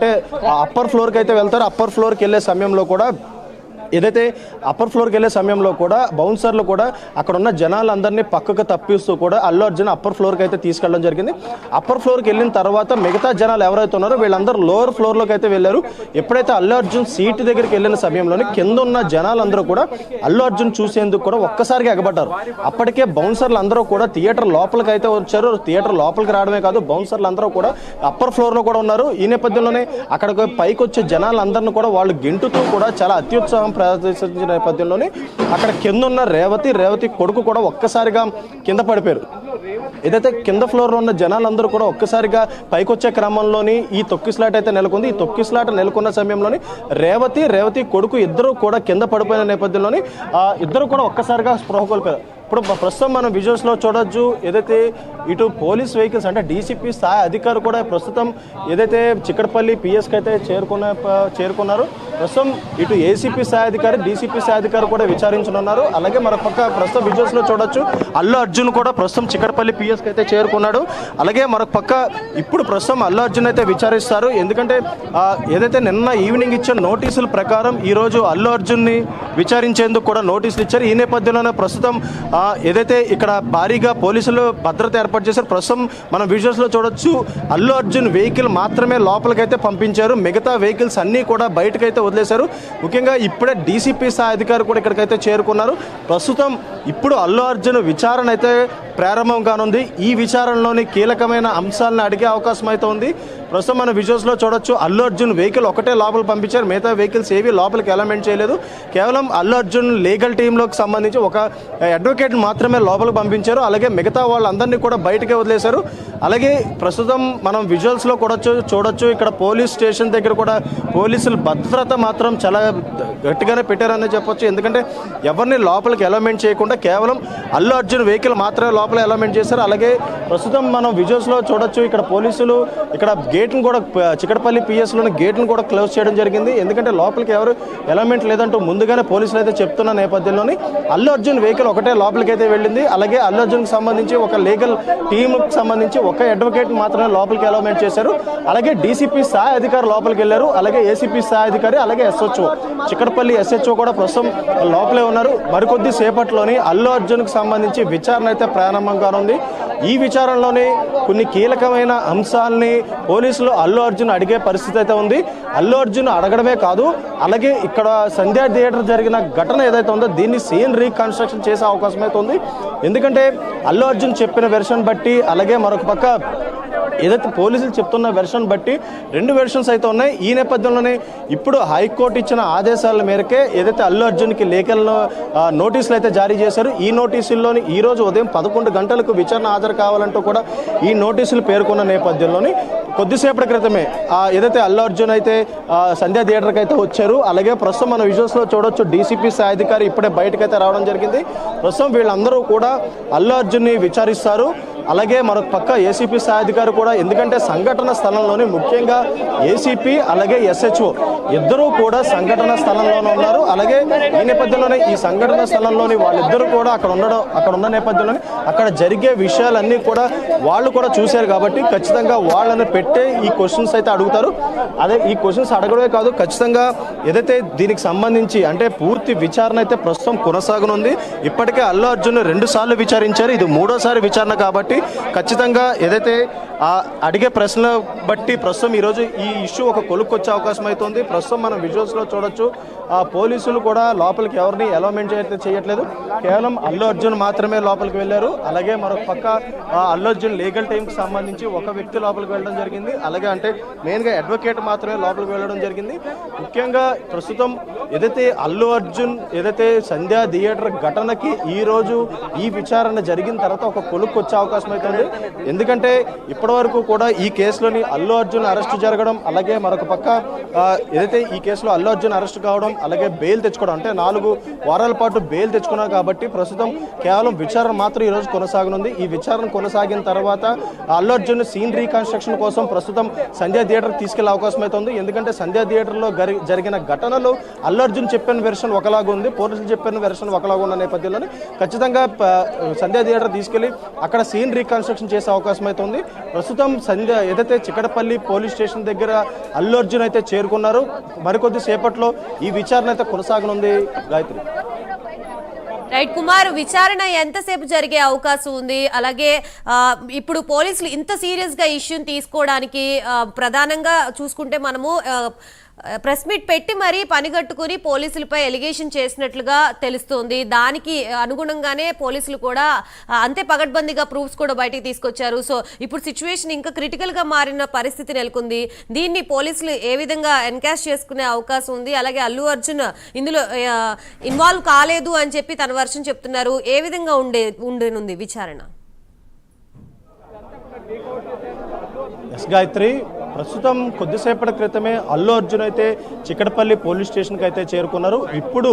అంటే అప్పర్ ఫ్లోర్కి అయితే వెళ్తారు. అప్పర్ ఫ్లోర్కి వెళ్ళే సమయంలో కూడా ఏదైతే అప్పర్ ఫ్లోర్కి వెళ్ళే సమయంలో కూడా బౌన్సర్లు కూడా అక్కడ ఉన్న జనాలందరినీ పక్కకు తప్పిస్తూ కూడా అల్లు అర్జున్ అప్పర్ ఫ్లోర్కి అయితే తీసుకెళ్ళడం జరిగింది. అప్పర్ ఫ్లోర్కి వెళ్ళిన తర్వాత మిగతా జనాలు ఎవరైతే ఉన్నారో వీళ్ళందరూ లోవర్ ఫ్లోర్లోకి అయితే వెళ్ళారు. ఎప్పుడైతే అల్లు అర్జున్ సీటు దగ్గరికి వెళ్ళిన సమయంలోనే కింద ఉన్న జనాలందరూ కూడా అల్లు అర్జున్ చూసేందుకు కూడా ఒక్కసారిగా ఎగబడ్డారు. అప్పటికే బౌన్సర్లు అందరూ కూడా థియేటర్ లోపలికి అయితే వచ్చారు. థియేటర్ లోపలికి రావడమే కాదు బౌన్సర్లు అందరూ కూడా అప్పర్ ఫ్లోర్లో కూడా ఉన్నారు. ఈ నేపథ్యంలోనే అక్కడికి పైకి వచ్చే జనాలందరినీ కూడా వాళ్ళు గెంటుతూ కూడా చాలా అత్యుత్సాహం ప్రదర్శించిన నేపథ్యంలోనే అక్కడ కింద ఉన్న రేవతి రేవతి కొడుకు కూడా ఒక్కసారిగా కింద పడిపోయారు. ఏదైతే కింద ఫ్లోర్లో ఉన్న జనాలందరూ కూడా ఒక్కసారిగా పైకొచ్చే క్రమంలోని ఈ తొక్కిస్లాట్ అయితే నెలకొంది. ఈ తొక్కిస్లాట్ నెలకొన్న సమయంలోని రేవతి రేవతి కొడుకు ఇద్దరు కూడా కింద పడిపోయిన నేపథ్యంలోని ఆ ఇద్దరు కూడా ఒక్కసారిగా స్పృహ కోల్పోయారు. ఇప్పుడు ప్రస్తుతం మనం విజువల్స్లో చూడొచ్చు ఏదైతే ఇటు పోలీస్ వెహికల్స్ అంటే డీసీపీ స్థాయి అధికారులు కూడా ప్రస్తుతం ఏదైతే చిక్కడపల్లి పిఎస్కి అయితే చేరుకున్న చేరుకున్నారు ప్రస్తుతం ఇటు ఏసీపీ స్థాయి అధికారి డీసీపీ స్థాయి అధికారి కూడా విచారించనున్నారు. అలాగే మరొక పక్క ప్రస్తుతం విజువల్స్లో చూడొచ్చు. అల్లు అర్జున్ కూడా ప్రస్తుతం చిక్కడపల్లి పిఎస్కి అయితే చేరుకున్నాడు. అలాగే మరొక పక్క ఇప్పుడు ప్రస్తుతం అల్లు అర్జున్ అయితే విచారిస్తారు. ఎందుకంటే ఏదైతే నిన్న ఈవినింగ్ ఇచ్చిన నోటీసుల ప్రకారం ఈరోజు అల్లు అర్జున్ని విచారించేందుకు కూడా నోటీసులు ఇచ్చారు. ఈ నేపథ్యంలోనే ప్రస్తుతం ఏదైతే ఇక్కడ భారీగా పోలీసులు భద్రత ఏర్పాటు చేశారు ప్రస్తుతం మనం విజువల్స్లో చూడొచ్చు. అల్లు అర్జున్ వెహికల్ మాత్రమే లోపలికైతే పంపించారు. మిగతా వెహికల్స్ అన్నీ కూడా బయటకైతే వదిలేశారు. ముఖ్యంగా ఇప్పుడే డీసీపీ స్థాయి అధికారి కూడా ఇక్కడికైతే చేరుకున్నారు. ప్రస్తుతం ఇప్పుడు అల్లు అర్జున్ విచారణ అయితే ప్రారంభం కానుంది. ఈ విచారణలోని కీలకమైన అంశాలను అడిగే అవకాశం అయితే ఉంది. ప్రస్తుతం మన విజువల్స్లో చూడొచ్చు అల్లు అర్జున్ వెహికల్ ఒకటే లోపల పంపించారు. మిగతా వెహికల్స్ ఏవి లోపలికి ఎలమెంట్ చేయలేదు. కేవలం అల్లు అర్జున్ లీగల్ టీంలోకి సంబంధించి ఒక అడ్వకేట్ మాత్రమే లోపలికి పంపించారు. అలాగే మిగతా వాళ్ళందరినీ కూడా బయటకే వదిలేశారు. అలాగే ప్రస్తుతం మనం విజువల్స్లో కూడా చూడొచ్చు ఇక్కడ పోలీస్ స్టేషన్ దగ్గర కూడా పోలీసులు భద్రత మాత్రం చాలా గట్టిగానే పెట్టారని చెప్పొచ్చు. ఎందుకంటే ఎవరిని లోపలికి ఎలమెంట్ చేయకుండా కేవలం అల్లు అర్జున్ వెహికల్ మాత్రమే లోపల ఎలమెంట్ చేశారు. అలాగే ప్రస్తుతం మనం విజువల్స్లో చూడొచ్చు ఇక్కడ పోలీసులు ఇక్కడ గేట్ను కూడా చికటపల్లి పిఎస్లోని గేట్ను కూడా క్లోజ్ చేయడం జరిగింది. ఎందుకంటే లోపలికి ఎవరు ఎలమెంట్ లేదంటూ ముందుగానే పోలీసులు అయితే చెప్తున్న నేపథ్యంలోని అల్లు అర్జున్ వెహికల్ ఒకటే లోపలికి అయితే వెళ్ళింది. అలాగే అల్లు అర్జున్కి సంబంధించి ఒక లీగల్ టీంకి సంబంధించి ఒక అడ్వకేట్ మాత్రమే లోపలికి ఎలమెంట్ చేశారు. అలాగే డీసీపీ స్థాయి అధికారి లోపలికి వెళ్ళారు. అలాగే ఏసీపీ స్థాయి అధికారి అలాగే ఎస్హెచ్ఓ చిక్కడపల్లి ఎస్హెచ్ఓ కూడా ప్రస్తుతం లోపలే ఉన్నారు. మరికొద్ది సేపట్లోని అల్లు అర్జున్కి సంబంధించి విచారణ అయితే ప్రారంభం కానుంది ఈ విచారంలోనే కొన్ని కీలకమైన అంశాలని పోలీసులు అల్లు అర్జున్ అడిగే పరిస్థితి అయితే ఉంది. అల్లు అర్జున్ అడగడమే కాదు అలాగే ఇక్కడ సంధ్యా థియేటర్ జరిగిన ఘటన ఏదైతే ఉందో దీన్ని సీన్ రీకన్స్ట్రక్షన్ చేసే అవకాశం అయితే ఉంది. ఎందుకంటే అల్లు అర్జున్ చెప్పిన వెర్షన్ బట్టి అలాగే మరొక పక్క ఏదైతే పోలీసులు చెప్తున్న వెర్షన్ బట్టి రెండు వెర్షన్స్ అయితే ఉన్నాయి. ఈ నేపథ్యంలోనే ఇప్పుడు హైకోర్టు ఇచ్చిన ఆదేశాల మేరకే ఏదైతే అల్లు అర్జున్కి లేఖలను నోటీసులు అయితే జారీ చేశారు ఈ నోటీసుల్లోని ఈ రోజు ఉదయం పదకొండు గంటలకు విచారణ హాజరు కావాలంటూ కూడా ఈ నోటీసులు పేర్కొన్న నేపథ్యంలోని కొద్దిసేపటి క్రితమే ఏదైతే అల్లు అర్జున్ అయితే సంధ్యా థియేటర్కి అయితే వచ్చారు అలాగే ప్రస్తుతం మన విజువల్స్లో చూడొచ్చు డీసీపీ స్థాయి అధికారి ఇప్పుడే బయటకు అయితే రావడం జరిగింది. ప్రస్తుతం వీళ్ళందరూ కూడా అల్లు అర్జున్ని విచారిస్తారు. అలాగే మరొక పక్క ఏసీపీ స్థాయి అధికారి కూడా ఎందుకంటే సంఘటన స్థలంలోని ముఖ్యంగా ఏసీపీ అలాగే ఎస్హెచ్ఓ ఇద్దరూ కూడా సంఘటన స్థలంలోనే ఉన్నారు. అలాగే ఈ నేపథ్యంలోనే ఈ సంఘటన స్థలంలోని వాళ్ళిద్దరూ కూడా అక్కడ ఉండడం అక్కడ ఉన్న నేపథ్యంలోనే అక్కడ జరిగే విషయాలన్నీ కూడా వాళ్ళు కూడా చూశారు కాబట్టి ఖచ్చితంగా వాళ్ళని పెట్టి ఈ క్వశ్చన్స్ అయితే అడుగుతారు అదే ఈ క్వశ్చన్స్ అడగడమే కాదు ఖచ్చితంగా ఏదైతే దీనికి సంబంధించి అంటే పూర్తి విచారణ అయితే ప్రస్తుతం కొనసాగనుంది. ఇప్పటికే అల్లు అర్జున్ రెండు సార్లు విచారించారు ఇది మూడోసారి విచారణ కాబట్టి ఖచ్చితంగా ఏదైతే ఆ అడిగే ప్రశ్నల బట్టి ప్రస్తుతం ఈరోజు ఈ ఇష్యూ ఒక కొలుక్కొచ్చే అవకాశం అవుతుంది ప్రస్తుతం మనం విజువల్స్లో చూడొచ్చు ఆ పోలీసులు కూడా లోపలికి ఎవరిని అలౌమెంట్ చేయట్లే చేయట్లేదు. కేవలం అల్లు అర్జున్ మాత్రమే లోపలికి వెళ్ళారు. అలాగే మరొక పక్క ఆ అల్లు అర్జున్ లీగల్ టీంకి సంబంధించి ఒక వ్యక్తి లోపలికి వెళ్ళడం జరిగింది. అలాగే అంటే మెయిన్గా అడ్వకేట్ మాత్రమే లోపలికి వెళ్ళడం జరిగింది. ముఖ్యంగా ప్రస్తుతం ఏదైతే అల్లు అర్జున్ ఏదైతే సంధ్యా థియేటర్ ఘటనకి ఈ రోజు ఈ విచారణ జరిగిన తర్వాత ఒక కొలుక్కు వచ్చే అవకాశం అవుతుంది ఎందుకంటే ఇప్పటివరకు కూడా ఈ కేసులోని అల్లు అర్జున్ అరెస్ట్ జరగడం అలాగే మరొక పక్క ఏదైతే ఈ కేసులో అల్లు అర్జున్ అరెస్ట్ కావడం అలాగే బెయిల్ తెచ్చుకోవడం అంటే నాలుగు వారాల పాటు బెయిల్ తెచ్చుకున్నారు కాబట్టి ప్రస్తుతం కేవలం విచారణ మాత్రం ఈ రోజు కొనసాగనుంది. ఈ విచారణ కొనసాగిన తర్వాత అల్లు అర్జున్ సీన్ రీకన్స్ట్రక్షన్ కోసం కోసం ప్రస్తుతం సంధ్యా థియేటర్ తీసుకెళ్ళే అవకాశం అయితే ఉంది. ఎందుకంటే సంధ్యా థియేటర్లో జరిగిన ఘటనలు అల్లు అర్జున్ చెప్పిన వెర్షన్ ఒకలాగా ఉంది పోలీసులు చెప్పిన వెర్షన్ ఒకలాగా ఉన్న నేపథ్యంలో ఖచ్చితంగా సంధ్యా థియేటర్ తీసుకెళ్ళి అక్కడ సీన్ రీకన్స్ట్రక్షన్ చేసే అవకాశం అయితే ఉంది. ప్రస్తుతం సంధ్య ఏదైతే చిక్కడపల్లి పోలీస్ స్టేషన్ దగ్గర అల్లు అర్జున్ అయితే చేరుకున్నారు మరికొద్ది సేపట్లో ఈ విచారణ అయితే కొనసాగనుంది గాయత్రి. రైట్ కుమార్ విచారణ ఎంతసేపు జరిగే అవకాశం ఉంది? అలాగే ఇప్పుడు పోలీసులు ఇంత సీరియస్గా ఇష్యూని తీసుకోవడానికి ప్రధానంగా చూసుకుంటే మనము ప్రెస్ మీట్ పెట్టి మరీ పనిగట్టుకుని పోలీసులపై ఎలిగేషన్ చేసినట్లుగా తెలుస్తోంది. దానికి అనుగుణంగానే పోలీసులు కూడా అంతే పగడ్బందీగా ప్రూఫ్స్ కూడా బయటికి తీసుకొచ్చారు. సో ఇప్పుడు సిచ్యువేషన్ ఇంకా క్రిటికల్గా మారిన పరిస్థితి నెలకొంది. దీన్ని పోలీసులు ఏ విధంగా ఎన్కాష్ చేసుకునే అవకాశం ఉంది? అలాగే అల్లు అర్జున్ ఇందులో ఇన్వాల్వ్ కాలేదు అని చెప్పి తన వర్షం చెప్తున్నారు. ఏ విధంగా ఉండే ఉండనుంది విచారణ? ఎస్ గాయత్రి ప్రస్తుతం కొద్దిసేపటి క్రితమే అల్లు అర్జున్ అయితే చిక్కడపల్లి పోలీస్ స్టేషన్కి అయితే చేరుకున్నారు. ఇప్పుడు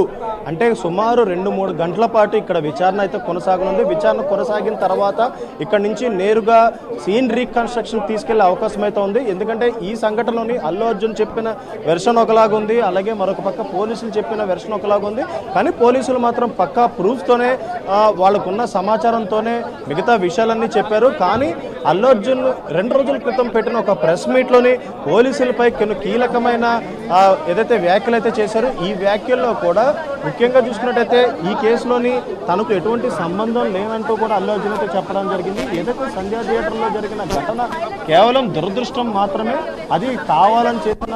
అంటే సుమారు రెండు మూడు గంటల పాటు ఇక్కడ విచారణ అయితే కొనసాగనుంది. విచారణ కొనసాగిన తర్వాత ఇక్కడ నుంచి నేరుగా సీన్ రీకన్స్ట్రక్షన్ తీసుకెళ్ళే అవకాశం అయితే ఉంది. ఎందుకంటే ఈ సంఘటనలోని అల్లు అర్జున్ చెప్పిన వెర్షన్ ఒకలాగా ఉంది. అలాగే మరొక పక్క పోలీసులు చెప్పిన వెర్షన్ ఒకలాగా ఉంది. కానీ పోలీసులు మాత్రం పక్కా ప్రూఫ్తోనే వాళ్ళకున్న సమాచారంతోనే మిగతా విషయాలన్నీ చెప్పారు. కానీ అల్లు అర్జున్ రెండు రోజుల క్రితం పెట్టిన ఒక ప్రెస్ మీట్లోని పోలీసులపై కొన్ని కీలకమైన ఏదైతే వ్యాఖ్యలు అయితే చేశారో ఈ వ్యాఖ్యల్లో కూడా ముఖ్యంగా చూసుకున్నట్టయితే ఈ కేసులోని తనకు ఎటువంటి సంబంధం లేనంటూ కూడా అల్లు అర్జున్ అయితే చెప్పడం జరిగింది. ఏదైతే సంధ్యా థియేటర్లో జరిగిన ఘటన కేవలం దురదృష్టం మాత్రమే అది కావాలని చెప్పిన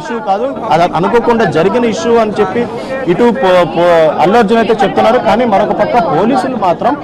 ఇష్యూ కాదు అది అనుకోకుండా జరిగిన ఇష్యూ అని చెప్పి ఇటు పో- పో- అల్లు అర్జున్ అయితే చెప్తున్నారు. కానీ మరొక పక్క పోలీసులు మాత్రం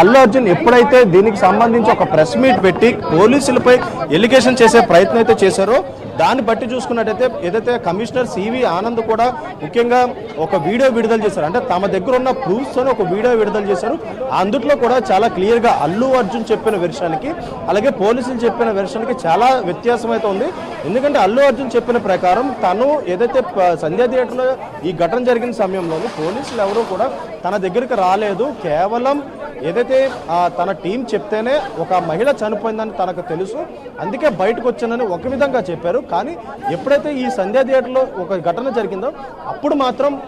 అల్లు అర్జున్ ఎప్పుడైతే దీనికి సంబంధించి ఒక ప్రెస్ మీట్ పెట్టి పోలీసులపై ఎలిగేషన్ చేసే ప్రయత్నం అయితే చేశారో దాన్ని బట్టి చూసుకున్నట్టయితే ఏదైతే కమిషనర్ సివి ఆనంద్ కూడా ముఖ్యంగా ఒక వీడియో విడుదల చేశారు. అంటే తమ దగ్గర ఉన్న ప్రూఫ్స్ అని ఒక వీడియో విడుదల చేశారు. అందుట్లో కూడా చాలా క్లియర్గా అల్లు అర్జున్ చెప్పిన వెర్షన్కి అలాగే పోలీసులు చెప్పిన వెర్షన్కి చాలా వ్యత్యాసం అయితే ఉంది. ఎందుకంటే అల్లు అర్జున్ చెప్పిన ప్రకారం తను ఏదైతే సంధ్యా థియేటర్లో ఈ ఘటన జరిగిన సమయంలోని పోలీసులు ఎవరూ కూడా తన దగ్గరికి రాలేదు. కేవలం ఏదైతే ఆ, తన టీం చెప్తేనే ఒక మహిళ చనిపోయిందని తనకు తెలుసు. అందుకే బయటకు వచ్చానని ఒక విధంగా చెప్పారు. కానీ ఎప్పుడైతే ఈ సంధ్యా థియేటర్లో ఒక ఘటన జరిగిందో అప్పుడు మాత్రం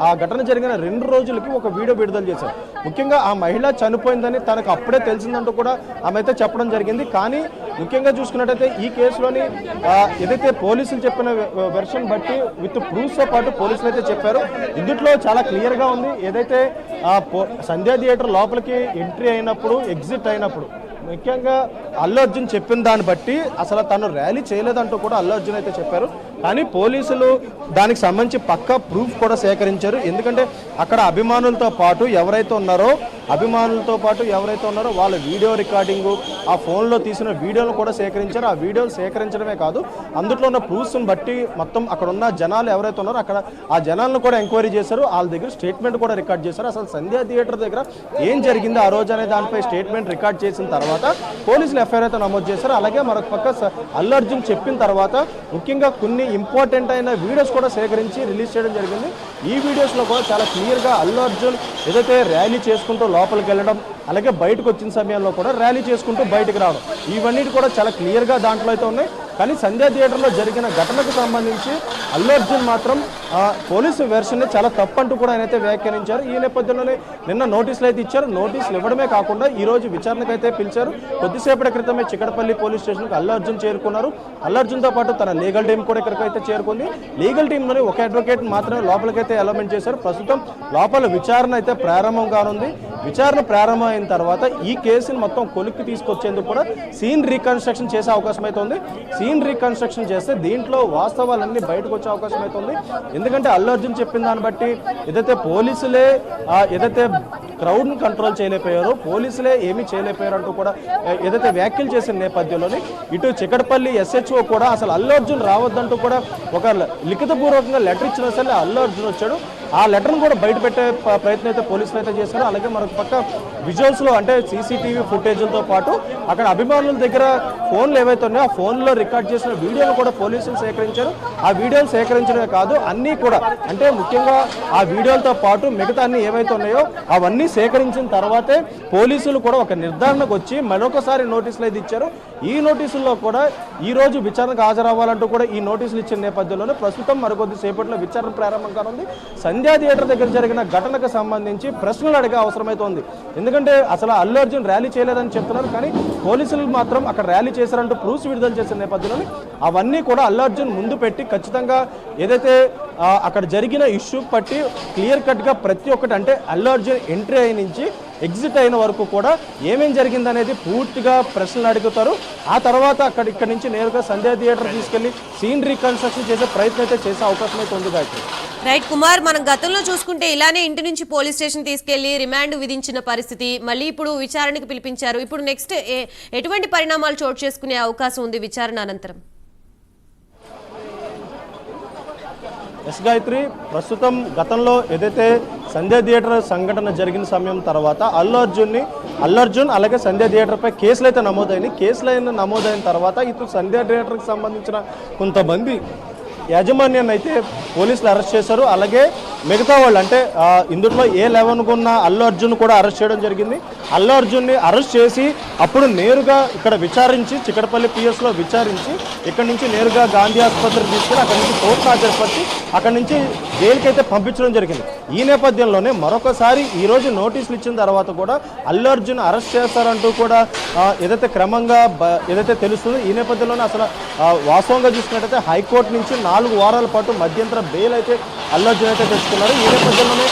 ఆ ఘటన జరిగిన రెండు రోజులకి ఒక వీడియో విడుదల చేశారు. ముఖ్యంగా ఆ మహిళ చనిపోయిందని తనకు అప్పుడే తెలిసిందంటూ కూడా ఆమె అయితే చెప్పడం జరిగింది. కానీ ముఖ్యంగా చూసుకున్నట్టయితే ఈ కేసులోని ఏదైతే పోలీసులు చెప్పిన వెర్షన్ బట్టి విత్ ప్రూఫ్తో పాటు పోలీసులు అయితే చెప్పారు. ఇందుట్లో చాలా క్లియర్గా ఉంది. ఏదైతే పో- సంధ్యా థియేటర్ లోపలికి ఎంట్రీ అయినప్పుడు ఎగ్జిట్ అయినప్పుడు. ముఖ్యంగా అల్లు అర్జున్ చెప్పిన దాన్ని బట్టి అసలు తను ర్యాలీ చేయలేదంటూ కూడా అల్లు అర్జున్ అయితే చెప్పారు. కానీ పోలీసులు దానికి సంబంధించి పక్కా ప్రూఫ్ కూడా సేకరించారు. ఎందుకంటే అక్కడ అభిమానులతో పాటు ఎవరైతే ఉన్నారో అభిమానులతో పాటు ఎవరైతే ఉన్నారో వాళ్ళ వీడియో రికార్డింగు ఆ ఫోన్లో తీసిన వీడియోలు కూడా సేకరించారు. ఆ వీడియోలు సేకరించడమే కాదు అందులో ఉన్న ప్రూఫ్స్ని బట్టి మొత్తం అక్కడ ఉన్న జనాలు ఎవరైతే ఉన్నారో అక్కడ ఆ జనాలను కూడా ఎంక్వైరీ చేశారు. వాళ్ళ దగ్గర స్టేట్మెంట్ కూడా రికార్డ్ చేశారు. అసలు సంధ్యా థియేటర్ దగ్గర ఏం జరిగింది ఆ రోజు అనే దానిపై స్టేట్మెంట్ రికార్డ్ చేసిన తర్వాత పోలీసులు ఎఫ్ఐఆర్ అయితే నమోదు చేశారు. అలాగే మరొక పక్క స- అల్లు అర్జున్ చెప్పిన తర్వాత ముఖ్యంగా కొన్ని ఇంపార్టెంట్ అయిన వీడియోస్ కూడా సేకరించి రిలీజ్ చేయడం జరిగింది. ఈ వీడియోస్లో కూడా చాలా క్లియర్గా అల్లు అర్జున్ ఏదైతే ర్యాలీ చేసుకుంటూ లోపలికి వెళ్ళడం అలాగే బయటకు వచ్చిన సమయంలో కూడా ర్యాలీ చేసుకుంటూ బయటకు రావడం. ఇవన్నీ కూడా చాలా క్లియర్గా దాంట్లో అయితే ఉన్నాయి. కానీ సంధ్యా థియేటర్లో జరిగిన ఘటనకు సంబంధించి అల్లు అర్జున్ మాత్రం పోలీసు వెర్షన్ చాలా తప్పంటూ కూడా ఆయన అయితే వ్యాఖ్యానించారు. ఈ నేపథ్యంలోనే నిన్న నోటీసులు అయితే ఇచ్చారు. నోటీసులు ఇవ్వడమే కాకుండా ఈరోజు విచారణకు అయితే పిలిచారు. కొద్దిసేపటి క్రితమే చిక్కడపల్లి పోలీస్ స్టేషన్కి అల్లు అర్జున్ చేరుకున్నారు. అల్లు అర్జున్తో పాటు తన లీగల్ టీం కూడా ఇక్కడికి అయితే చేరుకుంది. లీగల్ టీంలోని ఒక అడ్వకేట్ మాత్రమే లోపలికైతే అలమెంట్ చేశారు. ప్రస్తుతం లోపల విచారణ అయితే ప్రారంభం కానుంది. విచారణ ప్రారంభమైన తర్వాత ఈ కేసుని మొత్తం కొలిక్కి తీసుకొచ్చేందుకు కూడా సీన్ రీకన్స్ట్రక్షన్ చేసే అవకాశం అయితే ఉంది. సీన్ రీకన్స్ట్రక్షన్ చేస్తే దీంట్లో వాస్తవాలన్నీ బయటకు వచ్చే అవకాశం అయితే ఉంది. ఎందుకంటే అల్లు అర్జున్ చెప్పిన దాన్ని బట్టి ఏదైతే పోలీసులే ఏదైతే క్రౌడ్ని కంట్రోల్ చేయలేకపోయారో పోలీసులే ఏమీ చేయలేకపోయారు అంటూ కూడా ఏదైతే వ్యాఖ్యలు చేసిన నేపథ్యంలోని ఇటు చికటపల్లి ఎస్హెచ్ఓ కూడా అసలు అల్లు అర్జున్ రావద్దంటూ కూడా ఒక ల- లిఖితపూర్వకంగా లెటర్ ఇచ్చినా సరే అల్లు అర్జున్ వచ్చాడు. ఆ లెటర్ను కూడా బయట పెట్టే ప్రయత్నం అయితే పోలీసులు అయితే చేశారు. అలాగే మరొక పక్క విజువల్స్లో అంటే సీసీటీవీ ఫుటేజ్లతో పాటు అక్కడ అభిమానుల దగ్గర ఫోన్లు ఏవైతే ఉన్నాయో ఆ ఫోన్లో రికార్డ్ చేసిన వీడియోలు కూడా పోలీసులు సేకరించారు. ఆ వీడియోలు సేకరించడమే కాదు అన్నీ కూడా అంటే ముఖ్యంగా ఆ వీడియోలతో పాటు మిగతా అన్ని ఏవైతే ఉన్నాయో అవన్నీ సేకరించిన తర్వాతే పోలీసులు కూడా ఒక నిర్ధారణకు వచ్చి మరొకసారి నోటీసులు అయితే ఇచ్చారు. ఈ నోటీసుల్లో కూడా ఈ రోజు విచారణకు హాజరవ్వాలంటూ కూడా ఈ నోటీసులు ఇచ్చిన నేపథ్యంలోనే ప్రస్తుతం మరికొద్ది సేపట్లో విచారణ ప్రారంభం కానుంది. సంధ్యా థియేటర్ దగ్గర జరిగిన ఘటనకు సంబంధించి ప్రశ్నలు అడిగే అవసరమైతోంది. ఎందుకంటే అసలు అల్లు అర్జున్ ర్యాలీ చేయలేదని చెప్తున్నారు కానీ పోలీసులు మాత్రం అక్కడ ర్యాలీ చేశారంటూ ప్రూఫ్స్ విడుదల చేసిన నేపథ్యంలో అవన్నీ కూడా అల్లు అర్జున్ ముందు పెట్టి ఖచ్చితంగా ఏదైతే అక్కడ జరిగిన ఇష్యూ పట్టి క్లియర్ కట్గా ప్రతి ఒక్కటి అంటే అల్లు అర్జున్ ఎంట్రీ అయిన నుంచి ఎగ్జిట్ అయిన వరకు కూడా ఏమేం జరిగిందనేది పూర్తిగా ప్రశ్నలు అడుగుతారు. ఆ తర్వాత అక్కడ ఇక్కడ నుంచి నేరుగా సంధ్యా థియేటర్ తీసుకెళ్ళి సీన్ రీకన్స్ట్రక్షన్ చేసే ప్రయత్నం అయితే చేసే అవకాశం అయితే ఉంది గాయత్రి. రైట్ కుమార్ మనం గతంలో చూసుకుంటే ఇలానే ఇంటి నుంచి పోలీస్ స్టేషన్ తీసుకెళ్ళి రిమాండ్ విధించిన పరిస్థితి మళ్ళీ ఇప్పుడు విచారణకు పిలిపించారు. ఇప్పుడు నెక్స్ట్ ఎటువంటి పరిణామాలు చోటు చేసుకునే అవకాశం ఉంది విచారణ అనంతరం ఎస్ గాయత్రి ప్రస్తుతం గతంలో ఏదైతే సంధ్యా థియేటర్ సంఘటన జరిగిన సమయం తర్వాత అల్లు అర్జున్ని అల్లు అర్జున్ అలాగే సంధ్యా థియేటర్పై కేసులు అయితే నమోదైనాయి. కేసులు అయిన నమోదైన తర్వాత ఇటు సంధ్యా థియేటర్కి సంబంధించిన కొంతమంది యాజమాన్యాన్ని అయితే పోలీసులు అరెస్ట్ చేశారు. అలాగే మిగతా వాళ్ళు అంటే ఇందులో ఏ లెవెన్ ఉన్న అల్లు అర్జున్ కూడా అరెస్ట్ చేయడం జరిగింది. అల్లు అర్జున్ని అరెస్ట్ చేసి అప్పుడు నేరుగా ఇక్కడ విచారించి చిక్కడపల్లి పిఎస్లో విచారించి ఇక్కడ నుంచి నేరుగా గాంధీ ఆసుపత్రికి తీసుకుని అక్కడ నుంచి కోర్టు హాజరుపరిచి అక్కడ నుంచి జైలుకైతే పంపించడం జరిగింది. ఈ నేపథ్యంలోనే మరొకసారి ఈరోజు నోటీసులు ఇచ్చిన తర్వాత కూడా అల్లు అర్జున్ అరెస్ట్ చేస్తారంటూ కూడా ఏదైతే క్రమంగా ఏదైతే తెలుస్తుందో ఈ నేపథ్యంలోనే అసలు వాస్తవంగా చూసినట్టయితే హైకోర్టు నుంచి నాలుగు వారాల పాటు మధ్యంతర బెయిల్ అయితే అల్లు అర్జున్ అయితే తెచ్చుకున్నారు. ఈ నేపథ్యంలోనే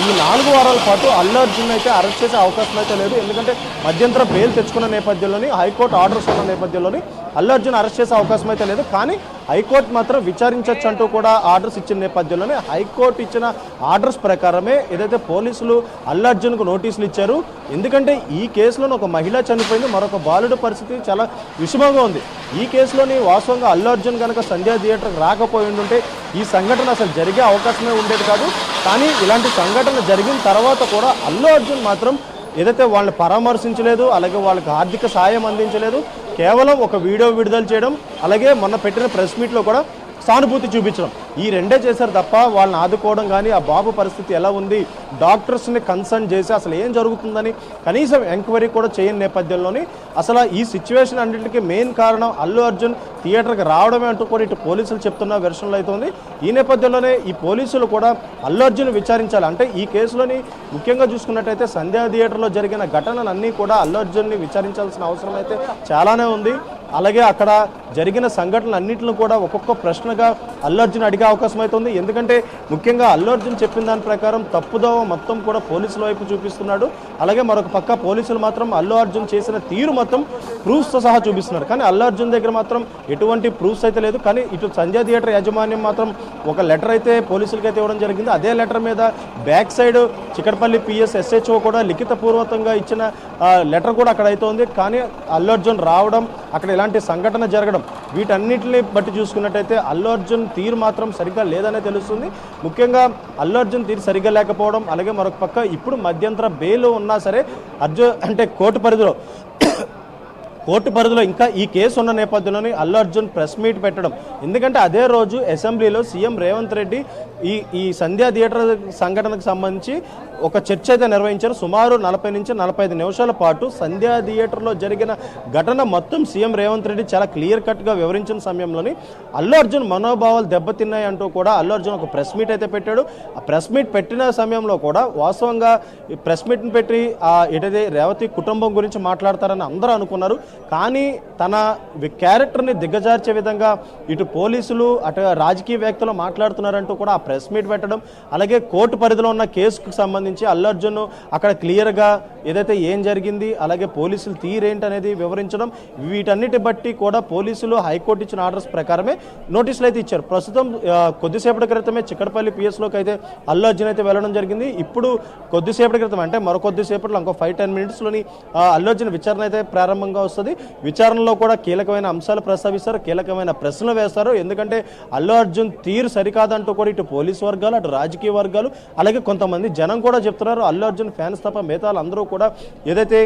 ఈ నాలుగు వారాల పాటు అల్లు అర్జున్ అయితే అరెస్ట్ చేసే అవకాశం అయితే లేదు. ఎందుకంటే మధ్యంతర బెయిల్ తెచ్చుకున్న నేపథ్యంలోని హైకోర్టు ఆర్డర్స్ ఉన్న నేపథ్యంలోని అల్లు అర్జున్ అరెస్ట్ చేసే అవకాశం అయితే లేదు కానీ హైకోర్టు మాత్రం విచారించవచ్చు అంటూ కూడా ఆర్డర్స్ ఇచ్చిన నేపథ్యంలోనే హైకోర్టు ఇచ్చిన ఆర్డర్స్ ప్రకారమే ఏదైతే పోలీసులు అల్లు అర్జున్కు నోటీసులు ఇచ్చారు ఎందుకంటే ఈ కేసులో ఒక మహిళ చనిపోయింది మరొక బాలుడి పరిస్థితి చాలా విషమంగా ఉంది. ఈ కేసులోని వాస్తవంగా అల్లు అర్జున్ కనుక సంధ్యా థియేటర్కి రాకపోయి ఉంటే ఈ సంఘటన అసలు జరిగే అవకాశమే ఉండేది కాదు కానీ ఇలాంటి సంఘటన జరిగిన తర్వాత కూడా అల్లు అర్జున్ మాత్రం ఏదైతే వాళ్ళని పరామర్శించలేదు అలాగే వాళ్ళకి ఆర్థిక సాయం అందించలేదు కేవలం ఒక వీడియో విడుదల చేయడం అలాగే మొన్న పెట్టిన ప్రెస్ మీట్లో కూడా సానుభూతి చూపించడం. ఈ రెండే చేశారు తప్ప వాళ్ళని ఆదుకోవడం కానీ ఆ బాబు పరిస్థితి ఎలా ఉంది డాక్టర్స్ని కన్సల్ట్ చేసి అసలు ఏం జరుగుతుందని కనీసం ఎంక్వైరీ కూడా చేయని నేపథ్యంలోని అసలు ఈ సిచ్యువేషన్ అన్నింటికి మెయిన్ కారణం అల్లు అర్జున్ థియేటర్కి రావడమే అంటూ కూడా ఇటు పోలీసులు చెప్తున్న వెర్షన్లో అయితే ఉంది. ఈ నేపథ్యంలోనే ఈ పోలీసులు కూడా అల్లు అర్జున్ విచారించాలి. అంటే ఈ కేసులోని ముఖ్యంగా చూసుకున్నట్టయితే సంధ్యా థియేటర్లో జరిగిన ఘటనలన్నీ కూడా అల్లు అర్జున్ని విచారించాల్సిన అవసరం అయితే చాలానే ఉంది. అలాగే అక్కడ జరిగిన సంఘటనలన్నింటిని కూడా ఒక్కొక్క ప్రశ్నగా అల్లు అర్జున్ అడిగే అవకాశం అవుతుంది ఎందుకంటే ముఖ్యంగా అల్లు అర్జున్ చెప్పిన దాని ప్రకారం తప్పుదోవ మొత్తం కూడా పోలీసుల వైపు చూపిస్తున్నాడు. అలాగే మరొక పక్క పోలీసులు మాత్రం అల్లు అర్జున్ చేసిన తీరు మొత్తం ప్రూఫ్స్తో సహా చూపిస్తున్నారు. కానీ అల్లు అర్జున్ దగ్గర మాత్రం ఎటువంటి ప్రూఫ్స్ అయితే లేదు. కానీ ఇటు సంజయ్ థియేటర్ యాజమాన్యం మాత్రం ఒక లెటర్ అయితే పోలీసులకి అయితే ఇవ్వడం జరిగింది. అదే లెటర్ మీద back side Chikkadpally PS SHO కూడా లిఖితపూర్వకంగా ఇచ్చిన లెటర్ కూడా అక్కడ అయితే ఉంది కానీ అల్లు అర్జున్ రావడం అక్కడ ఇలాంటి సంఘటన జరగడం వీటన్నిటిని బట్టి చూసుకున్నట్టయితే అల్లు అర్జున్ తీరు మాత్రం సరిగ్గా లేదనే తెలుస్తుంది. ముఖ్యంగా అల్లు అర్జున్ తీరు సరిగ్గా లేకపోవడం అలాగే మరొక పక్క ఇప్పుడు మధ్యంతర బెయిల్ ఉన్నా సరే అర్జున్ అంటే కోర్టు పరిధిలో కోర్టు పరిధిలో ఇంకా ఈ కేసు ఉన్న నేపథ్యంలోనే అల్లు అర్జున్ ప్రెస్ మీట్ పెట్టడం. ఎందుకంటే అదే రోజు అసెంబ్లీలో సీఎం రేవంత్ రెడ్డి ఈ ఈ సంధ్యా థియేటర్ సంఘటనకు సంబంధించి ఒక చర్చ అయితే నిర్వహించారు. సుమారు నలభై నుంచి నలభై ఐదు నిమిషాల పాటు సంధ్యా థియేటర్లో జరిగిన ఘటన మొత్తం సీఎం రేవంత్ రెడ్డి చాలా క్లియర్ కట్గా వివరించిన సమయంలోని అల్లు అర్జున్ మనోభావాలు దెబ్బతిన్నాయి అంటూ కూడా అల్లు అర్జున్ ఒక ప్రెస్ మీట్ అయితే పెట్టాడు. ఆ ప్రెస్ మీట్ పెట్టిన సమయంలో కూడా వాస్తవంగా ఈ ప్రెస్ మీట్ని పెట్టి ఆ ఏదైతే రేవతి కుటుంబం గురించి మాట్లాడతారని అందరూ అనుకున్నారు. కానీ తన క్యారెక్టర్ని దిగజార్చే విధంగా ఇటు పోలీసులు అటు రాజకీయ వ్యక్తులు మాట్లాడుతున్నారంటూ కూడా ఆ ప్రెస్ మీట్ పెట్టడం అలాగే కోర్టు పరిధిలో ఉన్న కేసుకు సంబంధించి సంబంధించి అల్లు అర్జున్ అక్కడ క్లియర్గా ఏదైతే ఏం జరిగింది అలాగే పోలీసులు తీరేంటి అనేది వివరించడం వీటన్నిటి బట్టి కూడా పోలీసులు హైకోర్టు ఇచ్చిన ఆర్డర్స్ ప్రకారమే నోటీసులు అయితే ఇచ్చారు. ప్రస్తుతం కొద్దిసేపటి క్రితమే చిక్కడపల్లి పిఎస్లోకి అయితే అల్లు అర్జున్ అయితే వెళ్ళడం జరిగింది. ఇప్పుడు కొద్దిసేపటి క్రితం అంటే మరో కొద్దిసేపట్లో ఇంకో ఫైవ్ టెన్ మినిట్స్లోని అల్లు అర్జున్ విచారణ అయితే ప్రారంభంగా వస్తుంది. విచారణలో కూడా కీలకమైన అంశాలు ప్రస్తావిస్తారు కీలకమైన ప్రశ్నలు వేస్తారు. ఎందుకంటే అల్లు అర్జున్ తీరు సరికాదంటూ కూడా ఇటు పోలీసు వర్గాలు అటు రాజకీయ వర్గాలు అలాగే కొంతమంది జనం కూడా చెప్తున్నారు. అల్లు అర్జున్ ఫ్యాన్స్ తప్ప మిగతాలు అందరూ కూడా ఏదైతే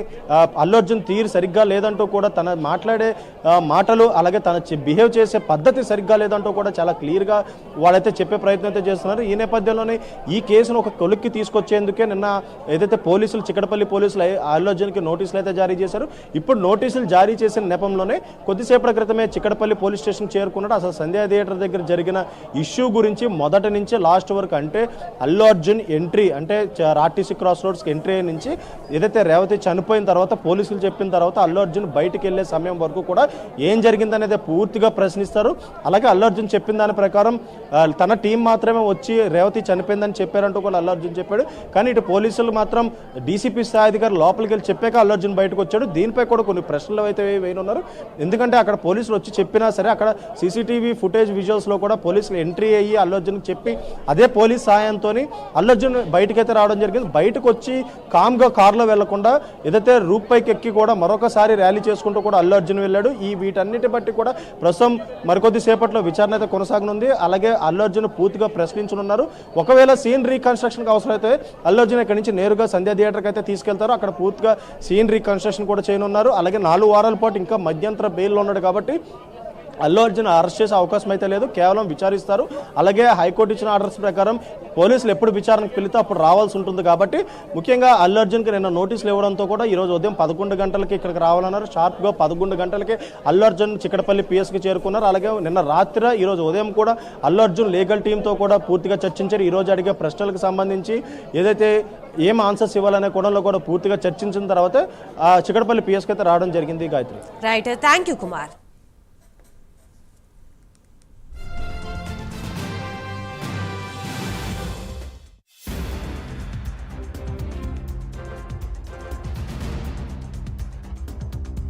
అల్లు అర్జున్ తీరు సరిగ్గా లేదంటూ కూడా తన మాట్లాడే మాటలు అలాగే తన బిహేవ్ చేసే పద్ధతి సరిగ్గా లేదంటూ కూడా చాలా క్లియర్గా వాళ్ళైతే చెప్పే ప్రయత్నం అయితే చేస్తున్నారు. ఈ నేపథ్యంలోనే ఈ కేసును ఒక కొలిక్కి తీసుకొచ్చేందుకే నిన్న ఏదైతే పోలీసులు చిక్కడపల్లి పోలీసులు అల్లు అర్జున్కి నోటీసులు అయితే జారీ చేశారు. ఇప్పుడు నోటీసులు జారీ చేసిన నెపంలోనే కొద్దిసేపటి క్రితమే చిక్కడపల్లి పోలీస్ స్టేషన్ చేరుకున్నాడు. అసలు సంధ్యా థియేటర్ దగ్గర జరిగిన ఇష్యూ గురించి మొదటి నుంచి లాస్ట్ వరకు అంటే అల్లు అర్జున్ ఎంట్రీ అంటే ఆర్టీసీ క్రాస్ రోడ్స్కి ఎంట్రీ నుంచి ఏదైతే రేవతి చనిపోయిన తర్వాత పోలీసులు చెప్పిన తర్వాత అల్లు అర్జున్ బయటికి వెళ్ళే సమయం వరకు కూడా ఏం జరిగిందనేది పూర్తిగా ప్రశ్నిస్తారు. అలాగే అల్లు అర్జున్ చెప్పిన దాని ప్రకారం తన టీం మాత్రమే వచ్చి రేవతి చనిపోయిందని చెప్పారంటూ కూడా అల్లు అర్జున్ చెప్పాడు. కానీ ఇటు పోలీసులు మాత్రం డీసీపీ స్థాయి అధికారులు లోపలికి వెళ్ళి చెప్పాక అల్లు అర్జున్ బయటకు వచ్చాడు. దీనిపై కూడా కొన్ని ప్రశ్నలు అయితే వేయనున్నారు ఎందుకంటే అక్కడ పోలీసులు వచ్చి చెప్పినా సరే అక్కడ సీసీటీవీ ఫుటేజ్ విజువల్స్లో కూడా పోలీసులు ఎంట్రీ అయ్యి అల్లు అర్జున్కి చెప్పి అదే పోలీస్ సాయంతో అల్లు అర్జున్ బయటకైతే రావడం జరిగింది. బయటకు వచ్చి కామ్గా కారులో వెళ్ళకుండా ఏదైతే రూప్ పైకి ఎక్కి కూడా మరొకసారి ర్యాలీ చేసుకుంటూ కూడా అల్లు అర్జున్ వెళ్ళాడు. ఈ వీటన్నిటి బట్టి కూడా ప్రస్తుతం మరికొద్దిసేపట్లో విచారణ అయితే కొనసాగనుంది. అలాగే అల్లు అర్జున్ పూర్తిగా ప్రశ్నించనున్నారు. ఒకవేళ సీన్ రీకన్స్ట్రక్షన్కి అవసరమైతే అల్లు అర్జున్ ఇక్కడి నుంచి నేరుగా సంధ్యా థియేటర్కి అయితే తీసుకెళ్తారు. అక్కడ పూర్తిగా సీన్ రీకన్స్ట్రక్షన్ కూడా చేయనున్నారు. అలాగే నాలుగు వారాల పాటు ఇంకా మధ్యంతర బెయిల్లో ఉన్నాడు కాబట్టి అల్లు అర్జున్ అరెస్ట్ చేసే అవకాశం అయితే లేదు. కేవలం విచారిస్తారు. అలాగే హైకోర్టు ఇచ్చిన ఆర్డర్స్ ప్రకారం పోలీసులు ఎప్పుడు విచారణకు పిలితే అప్పుడు రావాల్సి ఉంటుంది కాబట్టి ముఖ్యంగా అల్లు అర్జున్కి నిన్న నోటీసులు ఇవ్వడంతో కూడా ఈరోజు ఉదయం పదకొండు గంటలకి ఇక్కడికి రావాలన్నారు. షార్ప్గా పదకొండు గంటలకి అల్లు అర్జున్ చిక్కడపల్లి పిఎస్కి చేరుకున్నారు. అలాగే నిన్న రాత్రి ఈరోజు ఉదయం కూడా అల్లు అర్జున్ లీగల్ టీంతో కూడా పూర్తిగా చర్చించారు. ఈరోజు అడిగే ప్రశ్నలకు సంబంధించి ఏదైతే ఏం ఆన్సర్స్ ఇవ్వాలనే కోణంలో కూడా పూర్తిగా చర్చించిన తర్వాత చిక్కడపల్లి పిఎస్కి అయితే రావడం జరిగింది Gayathri. Right. Thank you Kumar.